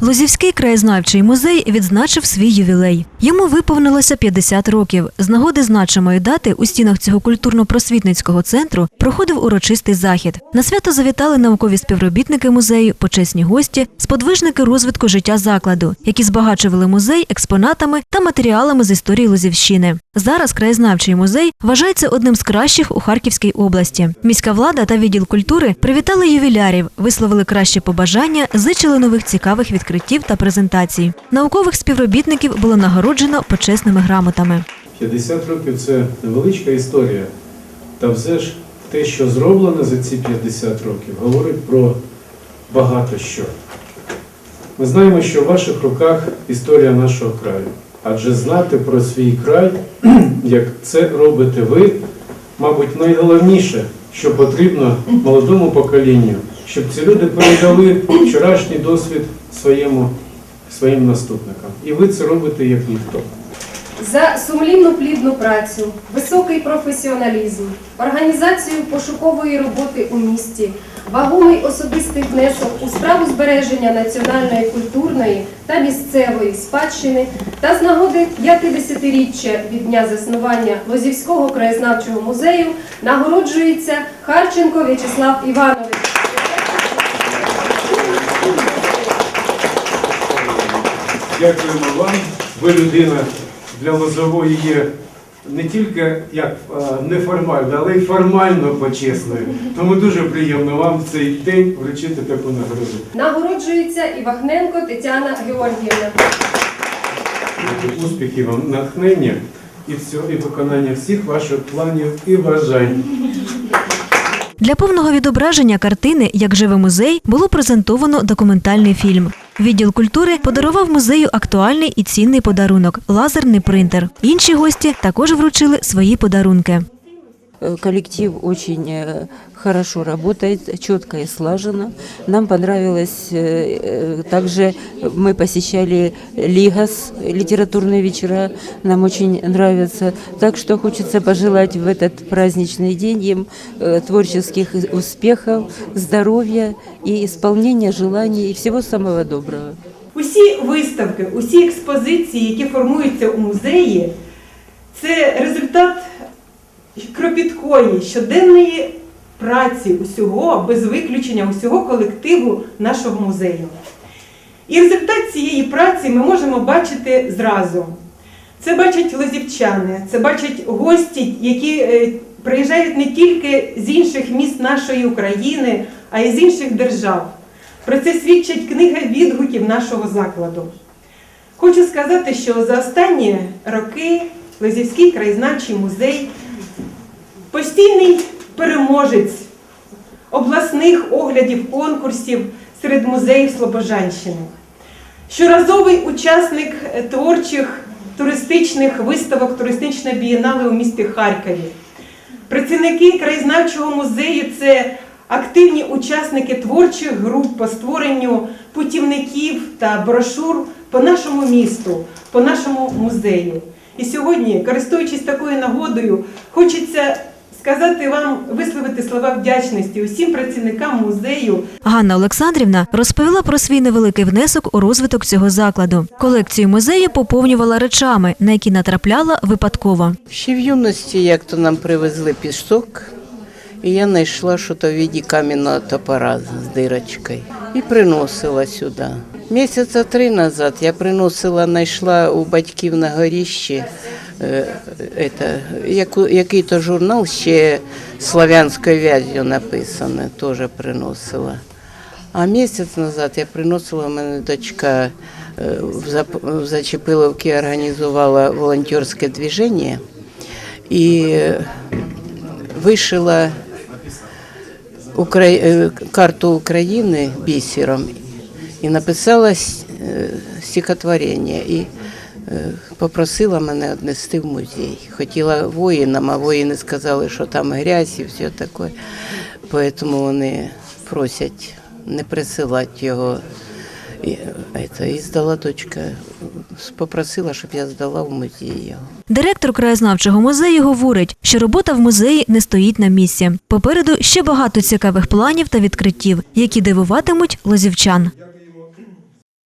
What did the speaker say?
Лозівський краєзнавчий музей відзначив свій ювілей. Йому виповнилося 50 років. З нагоди значимої дати у стінах цього культурно-просвітницького центру проходив урочистий захід. На свято завітали наукові співробітники музею, почесні гості, сподвижники розвитку життя закладу, які збагачували музей експонатами та матеріалами з історії Лозівщини. Зараз краєзнавчий музей вважається одним з кращих у Харківській області. Міська влада та відділ культури привітали ювілярів, висловили кращі побажання, зичили нових цікавих відкриттів та презентацій. Наукових співробітників було нагороджено почесними грамотами. 50 років це невеличка історія. Та все ж те, що зроблено за ці 50 років, говорить про багато що. Ми знаємо, що в ваших руках історія нашого краю. Адже знати про свій край, як це робите ви, мабуть, найголовніше, що потрібно молодому поколінню, щоб ці люди передали вчорашній досвід своєму, своїм наступникам. І ви це робите як ніхто. За сумлінну плідну працю, високий професіоналізм, організацію пошукової роботи у місті, вагомий особистий внесок у справу збереження національної культурної та місцевої спадщини та з нагоди 50-річчя від дня заснування Лозівського краєзнавчого музею нагороджується Харченко В'ячеслав Іванович. Дякуємо вам. Ви людина для Лозової є не тільки як е, неформально, але й формально почесною. Тому дуже приємно вам в цей день вручити таку нагороду. Нагороджується Івахненко Тетяна Георгіївна. Успіхів вам, натхнення і всього, і виконання всіх ваших планів і бажань. Для повного відображення картини Як живе музей було презентовано документальний фільм. Відділ культури подарував музею актуальний і цінний подарунок лазерний принтер. Інші гості також вручили свої подарунки. Э, Коллектив очень э, хорошо работает, четко и слаженно. Нам понравилось, э, э, также мы посещали Лигас, литературные вечера, нам очень нравится. Так что хочется пожелать в этот праздничный день им э, творческих успехов, здоровья и исполнения желаний и всего самого доброго. Усі виставки, усі експозиції, які формуються у музеї, це результат кропіткої щоденної праці усього, без виключення усього колективу нашого музею. І результат цієї праці ми можемо бачити зразу. Це бачать лозівчани, це бачать гості, які е, приїжджають не тільки з інших міст нашої України, а й з інших держав. Про це свідчить книга відгуків нашого закладу. Хочу сказати, що за останні роки Лозівський краєзнавчий музей постійний переможець обласних оглядів конкурсів серед музеїв Слобожанщини. Щоразовий учасник творчих туристичних виставок туристичної бієнали у місті Харкові. Працівники краєзнавчого музею це активні учасники творчих груп по створенню путівників та брошур по нашому місту, по нашому музею. І сьогодні, користуючись такою нагодою, хочеться сказати вам, висловити слова вдячності усім працівникам музею Ганна Олександрівна розповіла про свій невеликий внесок у розвиток цього закладу. Колекцію музею поповнювала речами, на які натрапляла випадково. Ще в юності як то нам привезли пісок, і я знайшла щось в віді кам'яного топора з дирочкою і приносила сюди. Місяця три назад я приносила, знайшла у батьків на горіщі это, яку, який-то журнал ще славянською вязью написаний, теж приносила. А місяць назад я приносила, у мене дочка е, в Зап- в Зачепиловці організувала волонтерське движення і е, вишила Укра... е, карту України бісером і написала с- е, стихотворення. І е, попросила мене віднести в музей. Хотіла воїнам, а воїни сказали, що там грязь і все таке. Тому вони просять не присилати його. І, е, і здала дочка, попросила, щоб я здала в музей його. Директор краєзнавчого музею говорить, що робота в музеї не стоїть на місці. Попереду ще багато цікавих планів та відкриттів, які дивуватимуть лозівчан.